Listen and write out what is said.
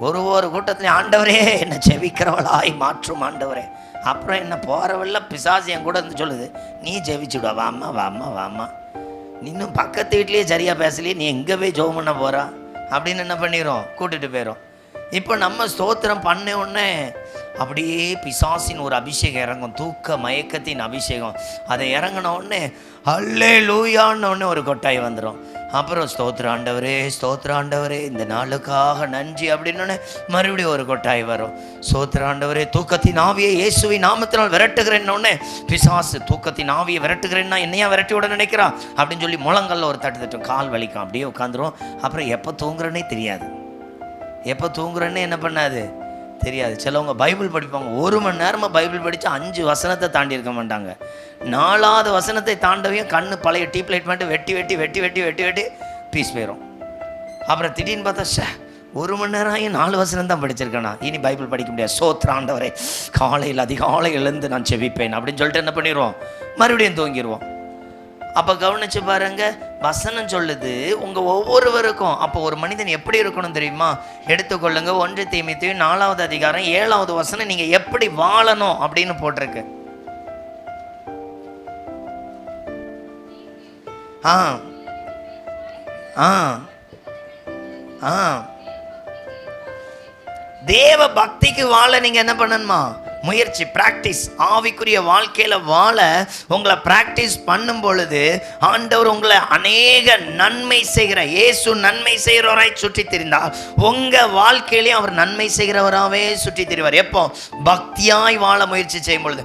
ஒரு ஒரு கூட்டத்திலையும் ஆண்டவரே என்னை ஜெபிக்கிறவளாய் மாற்றும் ஆண்டவரே. அப்புறம் என்ன போகிறவள்ள பிசாசு என் கூட இருந்து சொல்லுது நீ ஜெபிச்சுடுவா வாம்மா வாமா வாமா இன்னும் பக்கத்து வீட்லேயே சரியாக பேசலையே நீ எங்கே போய் ஜோம் பண்ண போகிறா அப்படின்னு என்ன பண்ணிடும் கூட்டிகிட்டு போயிடும் இப்போ நம்ம ஸ்தோத்திரம் பண்ண உடனே அப்படியே பிசாசின் ஒரு அபிஷேகம் இறங்கும் தூக்க மயக்கத்தின் அபிஷேகம். அதை இறங்கின உடனே அல்லே லூயான்னு ஒரு கொட்டாய் வந்துடும் அப்புறம் ஸ்தோத்திர ஆண்டவரே ஸ்தோத்திர ஆண்டவரே இந்த நாளுக்காக நன்றி அப்படின்னு மறுபடியும் ஒரு கொட்டாய் வரும். ஸ்தோத்திர ஆண்டவரே தூக்கத்தின் ஆவியை இயேசுவை நாமத்தினால் விரட்டுகிறேன்னொடனே பிசாசு தூக்கத்தின் ஆவியை விரட்டுகிறேன்னா என்னையா விரட்டி விட நினைக்கிறா? அப்படின்னு சொல்லி முழங்கல்ல ஒரு தட்டு தட்டும் கால் வலிக்கும். அப்படியே உட்காந்துரும். அப்புறம் எப்போ தூங்குறேன்னே தெரியாது. எப்போ தூங்குறேன்னு என்ன பண்ணாது? தெரியாது. சிலவங்க பைபிள் படிப்பாங்க. ஒரு மணி நேரமாக பைபிள் படித்து அஞ்சு வசனத்தை தாண்டி இருக்க மாட்டாங்க. நாலாவது வசனத்தை தாண்டவையும் கண் பழைய டீப் லைட் மட்டும் வெட்டி வெட்டி வெட்டி வெட்டி வெட்டி வெட்டி பீஸ் போயிடும் அப்புறம் திடீர்னு பார்த்தா ஷே ஒரு மணி நேரம் ஆகி நாலு வசனம் தான் படிச்சிருக்கேனா? இனி பைபிள் படிக்க முடியாது. சோத்ராண்டவரே காலையில் அதிகாலை எழுந்து நான் செவிப்பேன் அப்படின்னு சொல்லிட்டு என்ன பண்ணிடுவோம் மறுபடியும் தூங்கிடுவோம் அப்போ கவனிச்சு பாருங்கள் வசனம் சொல்லுது உங்கள் ஒவ்வொருவருக்கும் அப்போ ஒரு மனிதன் எப்படி இருக்கணும் தெரியுமா? எடுத்துக்கொள்ளுங்க ஒன்று தீமித்து நாலாவது அதிகாரம் ஏழாவது வசனம் நீங்கள் எப்படி வாழணும் அப்படின்னு போட்டிருக்கு. ஆ ஆ ஆ. தேவ பக்திக்கு வாழ நீங்க என்ன பண்ணணுமா? முயற்சி பிராக்டிஸ் ஆவிக்குரிய வாழ்க்கையில வாழ உங்களை பிராக்டிஸ் பண்ணும் பொழுது ஆண்டவர் உங்களை அநேக நன்மை செய்கிற இயேசு நன்மை செய்கிறவராய் சுற்றி திரிந்தார். உங்க வாழ்க்கையிலையும் அவர் நன்மை செய்கிறவராகவே சுற்றி திரிவார். எப்போ? பக்தியாய் வாழ முயற்சி செய்யும் பொழுது.